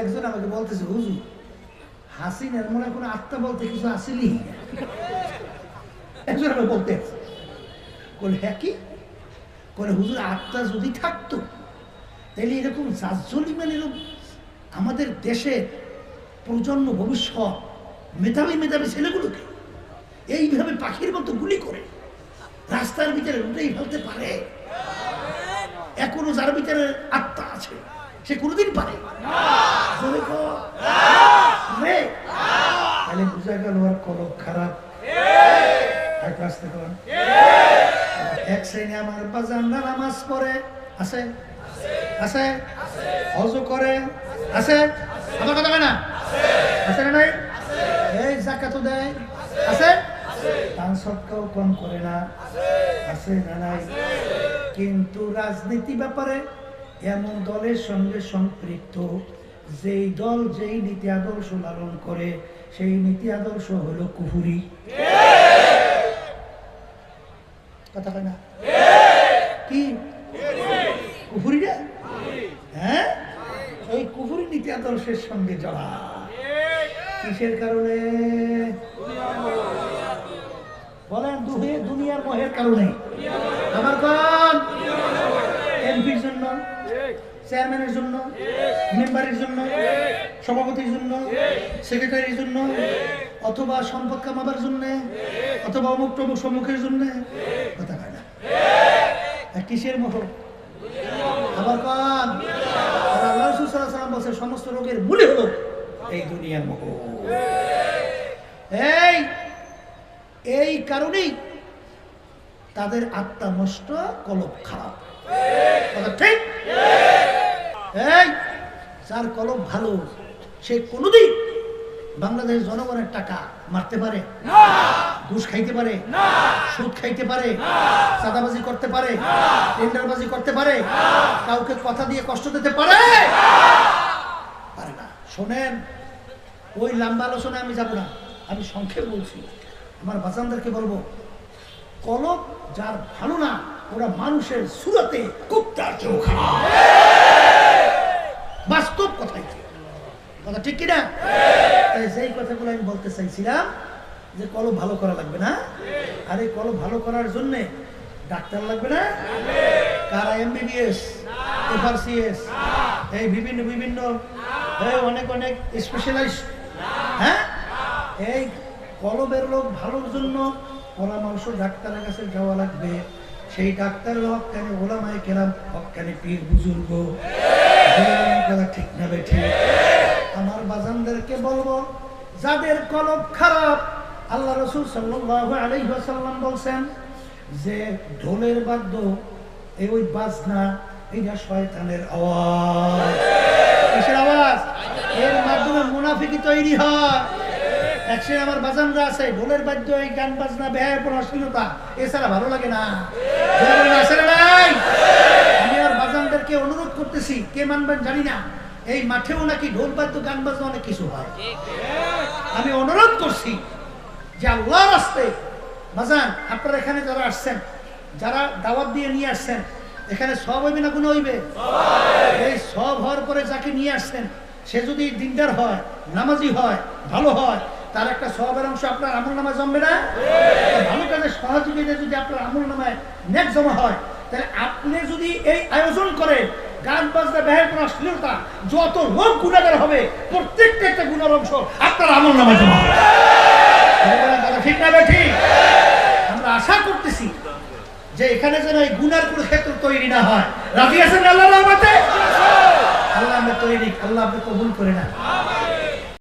একজন আমাকে বলতেছে, হুজুর, হাসিনের মনে কোনো আত্মা বলতে কিছু আসেনি। একজন আমাকে বলতে হ্যাঁ কি? হুজুর, আত্মা যদি থাকতো, তাহলে জাজলিমান এরকম আমাদের দেশের প্রজন্ম, ভবিষ্যৎ, মেধাবী মেধাবী ছেলেগুলোকে এইভাবে পাখির মতো গুলি করে রাস্তার ভিতরে উঠেই ফেলতে পারে। এখনও যার ভিতরে আত্মা আছে, সে কোনোদিন পারে জোরে কর। রে। তাহলে বুঝা গেল আর কলম খারাপ। এক শ্রেণি আমার বাজানরা নামাজ পড়ে। আছে? আছে? হজ করে। আছে? আমার কথা না? আছে না নাই? এই জাকাতও দেয়। আছে? দান সৎকাও কম করে না। আছে না নাই? কিন্তু রাজনীতি ব্যাপারে এমন দলের সঙ্গে সম্পৃক্ত যেই দল যেই নীতি আদর্শ লালন করে, সেই নীতি আদর্শ হলো কুহুরি কথা হ্যাঁ? কুহুরি নীতি আদর্শের সঙ্গে জড়া। কিসের কারণে? বলেন দুনিয়ার কারণে। আমার কম এমপির জন্য চেয়ারম্যানের জন্য মেম্বারের জন্য সভাপতির জন্য সেক্রেটারির জন্য অথবা সম্পদ কামাবার জন্য অথবা অমুক টমুক সম্মুখের জন্য কথা হয় না। কিসের মোহ? আবার কন? আল্লাহ বলছে সমস্ত রোগের মূলে হলো এই দুনিয়ার মোহ। এই এই কারণেই তাদের আত্মা নষ্ট কলব খারাপ। কথা ঠিক? এই যার কলম ভালো সে কোনোদিন বাংলাদেশ জনগণের টাকা মারতে পারে ঘুষ খাইতে পারে সুদ খাইতে পারে চাঁদাবাজি করতে পারে টেন্ডারবাজি করতে পারে কাউকে কথা দিয়ে কষ্ট দিতে পারে? পারে না। শোনেন ওই লম্বা আলোচনায় আমি যাব না। আমি সংক্ষেপ বলছি। আমার বাচ্চাদেরকে বলব কলব যার ভালো না ওরা মানুষের সুরতে কুত্তার চেয়েও কথা ঠিক কিনা? তাই সেই কথাগুলো আমি বলতে চাইছিলাম, যে কলম ভালো করা লাগবে না? আর এই কলম ভালো করার জন্যে ডাক্তার লাগবে না? কারা এমবিবিএস এফআরসিএস এই বিভিন্ন বিভিন্ন অনেক অনেক স্পেশালাইজ হ্যাঁ? এই কলমের লোক ভালোর জন্য পরামর্শ ডাক্তারের কাছে যাওয়া লাগবে। সেই ডাক্তারের হকানি ওলামায় কেরাম হকানি পীর বুজুর্গ? ঠিক না বেঠে আমার বাজানদেরকে বলব, যাদের কলব খারাপ, আল্লাহ রসুল সাল্লাহ বলছেন যে ঢোলের বাদ্য, এই ওই বাজনা, এইটা শয়তানের আওয়াজ। কিসের আওয়াজ? এর মাধ্যমে মুনাফিকি তৈরি হয়। আমার বাজানরা আছে, ঢোলের বাদ্য, এই গান বাজনা এছাড়া ভালো লাগে না? আমি আর বাজানদেরকে অনুরোধ করতেছি, কে মানবেন জানি না। এই মাঠেও নাকি ঢোল বাদ্য গান বাজনা অনেক কিছু হয়। আমি অনুরোধ করছি যে আল্লাহ আসতে বাজান আপনারা এখানে যারা আসছেন যারা দাওয়াত দিয়ে নিয়ে আসছেন এখানে সব হইবে না কোনো হইবে? এই সব হওয়ার পরে যাকে নিয়ে আসছেন সে যদি দিনদার হয় নামাজি হয় ভালো হয় তার একটা সবের অংশ আপনার আমল নামায় জমবে না? ভালো কাজে সহযোগিতা যদি আপনার আমল নামায় নেক জমা হয় তাহলে আপনি যদি এই আয়োজন করে গান বাজনা ব্যয়ের করা অশ্লীলতা যত লোক গুণাগার হবে, প্রত্যেকটা একটা গুণার অংশ আপনার আমল নামে জমা ঠিক না ঠিক আমরা আশা করতেছি যে এখানে যেন এই গুনার কোনো ক্ষেত্র তৈরি না হয়। রাজি আছেন আল্লাহ আল্লাহ আমরা তৈরি, আল্লাহ আপনি কবুল করে না